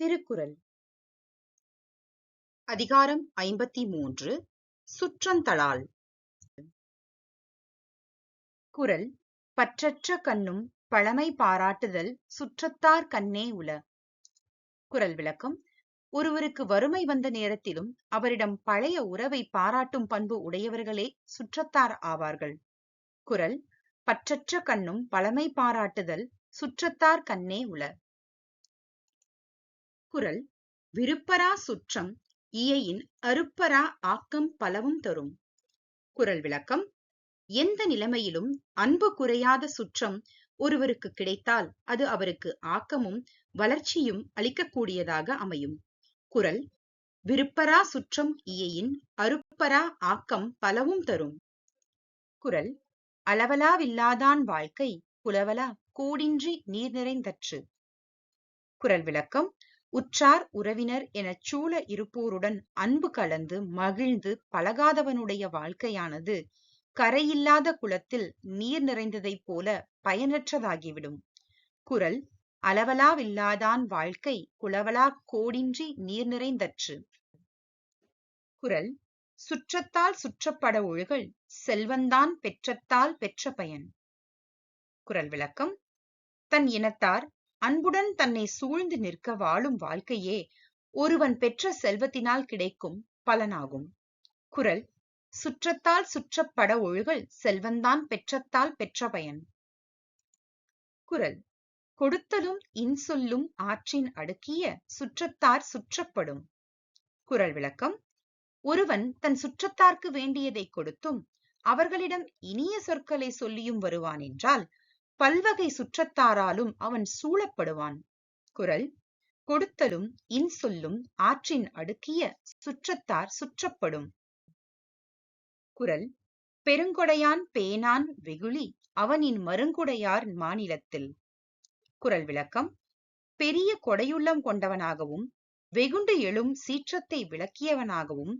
திருக்குறள். அதிகாரம் ஐம்பத்தி மூன்று சுற்றந்தளால் குரல் பற்றற்ற கண்ணும் பழமை பாராட்டுதல் சுற்றத்தார் கண்ணே உள. குறள் விளக்கம் ஒருவருக்கு வறுமை வந்த நேரத்திலும் அவரிடம் பழைய உறவை பாராட்டும் பண்பு உடையவர்களே சுற்றத்தார் ஆவார்கள். குரல் பற்றற்ற கண்ணும் பழமை பாராட்டுதல் சுற்றத்தார் கண்ணே உல குறள் விருப்பரா சுற்றம் இயையின் அருப்பரா ஆக்கம் பலவும் தரும். குரல் விளக்கம் எந்த நிலைமையிலும் அன்பு குறையாத சுற்றம் ஒருவருக்கு கிடைத்தால் அது அவருக்கு ஆக்கமும் வளர்ச்சியும் அளிக்கக்கூடியதாக அமையும். குறள் விருப்பரா சுற்றம் இயையின் அருப்பரா ஆக்கம் பலவும் தரும். குரல் அளவலாவில்லாதான் வாழ்க்கை புலவலா கூடின்றி நீர் நிறைந்தற்று குரல் விளக்கம் உற்றார் உறவினர் எனச் சூழ இருப்போருடன் அன்பு கலந்து மகிழ்ந்து பழகாதவனுடைய வாழ்க்கையானது கரையில்லாத குளத்தில் நீர் நிறைந்ததைப் போல பயனற்றதாகிவிடும். குரல் அளவலாவில்லாதான் வாழ்க்கை குளவலா கோடின்றி நீர் நிறைந்தற்று குரல் சுற்றத்தால் சுற்றப்பட ஒழுகல் செல்வந்தான் பெற்றத்தால் பெற்ற பயன் குரல் விளக்கம் தன் இனத்தார் அன்புடன் தன்னை சூழ்ந்து நிற்க வாழும் வாழ்க்கையே ஒருவன் பெற்ற செல்வத்தினால் கிடைக்கும் பலனாகும். குரல் சுற்றத்தால் சுற்றப்பட ஒழுகல் செல்வந்தான் பெற்றத்தால் பெற்ற பயன். குரல் கொடுத்தலும் இன்சொல்லும் ஆற்றின் அடுக்கிய சுற்றத்தார் சுற்றப்படும். குரல் விளக்கம் ஒருவன் தன் சுற்றத்தார்க்கு வேண்டியதை கொடுத்தும் அவர்களிடம் இனிய சொற்களை சொல்லியும் வருவான் என்றால் பல்வகை சுற்றத்தாராலும் அவன் சூழப்படுவான். குரல் கொடுத்தலும் இன்சொல்லும் ஆற்றின் அடுக்கிய சுற்றத்தார் சுற்றப்படும். குரல் பெருங்கொடையான் பேனான் வெகுளி அவனின் மருங்குடையார் மாநிலத்தில். குரல் விளக்கம் பெரிய கொடையுள்ளம் கொண்டவனாகவும் வெகுண்டு எழும் சீற்றத்தை விளக்கியவனாகவும்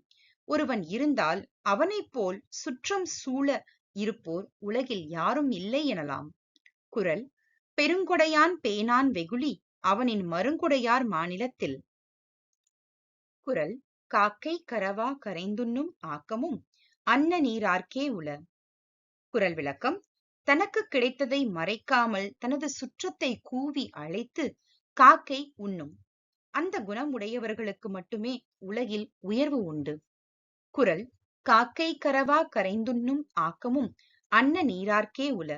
ஒருவன் இருந்தால் அவனைப் போல் சுற்றம் சூழ இருப்போர் உலகில் யாரும் இல்லை எனலாம். குரல் பெருங்கொடையான் பேனான் வெகுளி அவனின் மருங்குடையார் மாநிலத்தில் குறள் காக்கை கரவா கரைந்துண்ணும் ஆக்கமும் அன்ன நீரார்க்கே உள குறள் விளக்கம் தனக்கு கிடைத்ததை மறைக்காமல் தனது சுற்றத்தை கூவி அழைத்து காக்கை உண்ணும். அந்த குணம் உடையவர்களுக்கு மட்டுமே உலகில் உயர்வு உண்டு குறள் காக்கை கரவா கரைந்துண்ணும் ஆக்கமும் அன்ன நீரார்க்கே உள.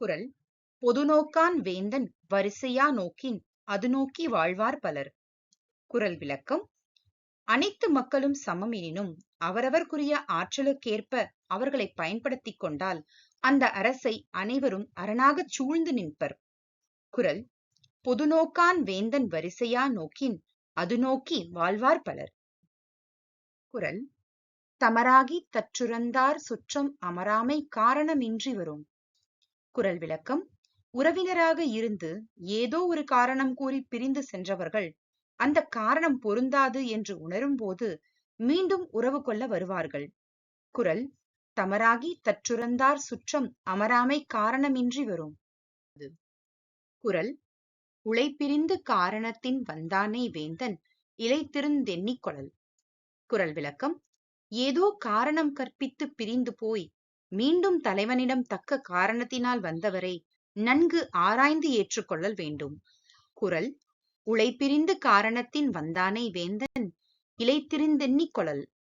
குறள் பொதுநோக்கான் வேந்தன் வரிசையா நோக்கின் அது நோக்கி வாழ்வார் பலர். குரல் விளக்கம் அனைத்து மக்களும் சமம் எனினும் அவரவர்க்குரிய ஆற்றலுக்கேற்ப அவர்களை பயன்படுத்திக் கொண்டால் அந்த அரசை அனைவரும் அரணாகச் சூழ்ந்து நிற்பர். குரல் பொதுநோக்கான் வேந்தன் வரிசையா நோக்கின் அது நோக்கி வாழ்வார் பலர். குரல் தமராகி தற்றுரந்தார் சுற்றம் அமராமை காரணமின்றி வரும். குரல் விளக்கம். உறவினராக இருந்து ஏதோ ஒரு காரணம் கூறி பிரிந்து சென்றவர்கள் அந்த காரணம் பொருந்தாது என்று உணரும்போது மீண்டும் உறவு கொள்ள வருவார்கள். குரல் தமராகி தற்றுறந்தார் சுற்றம் அமராமை காரணமின்றி வரும். குரல் உழைப்பிரிந்து காரணத்தின் வந்தானே வேந்தன் இழைத்திருந்தெண்ணிக் குரல் குரல் விளக்கம் ஏதோ காரணம் கற்பித்து பிரிந்து போய் மீண்டும் தலைவனிடம் தக்க காரணத்தினால் வந்தவரை நன்கு ஆராய்ந்து ஏற்றுக்கொள்ளல் வேண்டும். குரல் உழைப்பிரிந்து காரணத்தின் வந்தானை வேந்தன் இலைத்திரிந்தெண்ணிக் கொಳல்